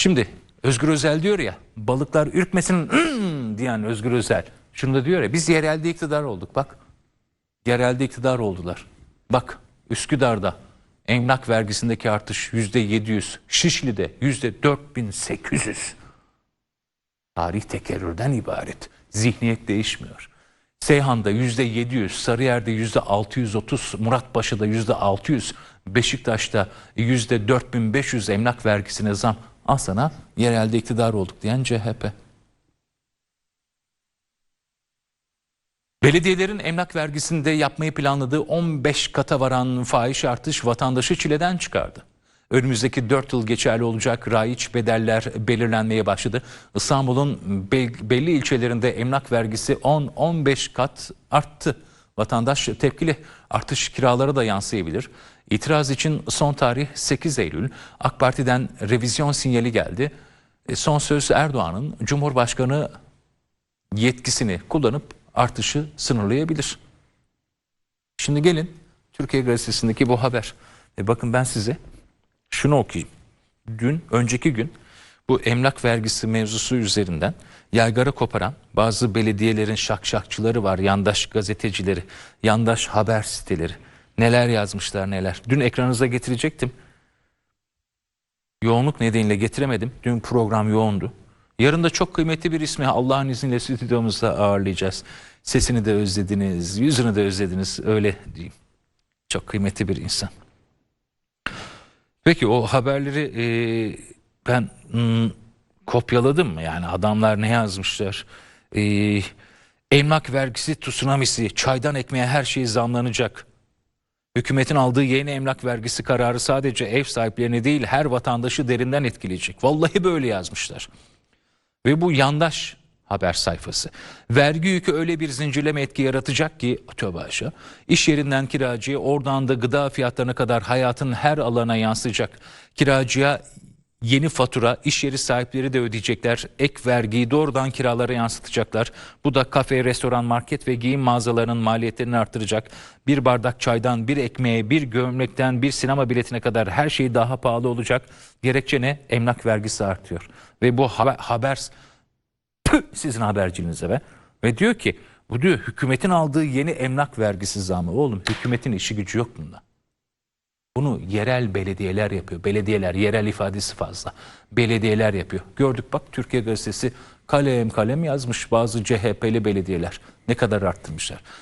Şimdi Özgür Özel diyor ya balıklar ürkmesin "Hmm!" diyen Özgür Özel. Şunu da diyor ya biz yerelde iktidar olduk bak. Yerelde iktidar oldular. Bak Üsküdar'da emlak vergisindeki artış yüzde 700. Şişli'de yüzde 4800. Tarih tekerrürden ibaret. Zihniyet değişmiyor. Seyhan'da yüzde 700, Sarıyer'de yüzde 630, Muratpaşa'da yüzde 600, Beşiktaş'ta yüzde 4500 emlak vergisine zam. Al sana yerelde iktidar olduk diyen CHP. Belediyelerin emlak vergisinde yapmayı planladığı 15 kata varan fahiş artış vatandaşı çileden çıkardı. Önümüzdeki 4 yıl geçerli olacak raiç bedeller belirlenmeye başladı. İstanbul'un be- belli ilçelerinde emlak vergisi 10-15 kat arttı. Vatandaş tepkili artış kiralara da yansıyabilir. İtiraz için son tarih 8 Eylül. AK Parti'den revizyon sinyali geldi. E, Son söz Erdoğan'ın Cumhurbaşkanı yetkisini kullanıp artışı sınırlayabilir. Şimdi gelin Türkiye Gazetesi'ndeki bu haber. E bakın ben size şunu okuyayım. Dün, önceki gün bu emlak vergisi mevzusu üzerinden yaygara koparan bazı belediyelerin şakşakçıları var, yandaş gazetecileri, yandaş haber siteleri. Neler yazmışlar neler. Dün ekranınıza getirecektim. Yoğunluk nedeniyle getiremedim. Dün program yoğundu. Yarın da çok kıymetli bir ismi Allah'ın izniyle stüdyomuzda ağırlayacağız. Sesini de özlediniz, yüzünü de özlediniz öyle diyeyim. Çok kıymetli bir insan. Peki o haberleri e, ben hmm, kopyaladım mı? Yani adamlar ne yazmışlar? E, emlak vergisi tsunamisi, çaydan ekmeğe her şey zamlanacak. Hükümetin aldığı yeni emlak vergisi kararı sadece ev sahiplerini değil her vatandaşı derinden etkileyecek. Vallahi böyle yazmışlar. Ve bu yandaş haber sayfası. Vergi yükü öyle bir zincirleme etki yaratacak ki tövbe aşağı. İş yerinden kiracıya oradan da gıda fiyatlarına kadar hayatın her alana yansıyacak. Kiracıya yeni fatura iş yeri sahipleri de ödeyecekler. Ek vergiyi doğrudan kiralara yansıtacaklar. Bu da kafe, restoran, market ve giyim mağazalarının maliyetlerini artıracak. Bir bardak çaydan, bir ekmeğe, bir gömlekten, bir sinema biletine kadar her şey daha pahalı olacak. Gerekçe ne? Emlak vergisi artıyor. Ve bu haber, haber Tüh, sizin haberciliğinize be. Ve diyor ki bu diyor hükümetin aldığı yeni emlak vergisi zamı. Oğlum hükümetin işi gücü yok bunda. Yerel belediyeler yapıyor. Belediyeler yerel ifadesi fazla. Belediyeler yapıyor. Gördük bak Türkiye Gazetesi kalem kalem yazmış bazı CHP'li belediyeler. Ne kadar arttırmışlar.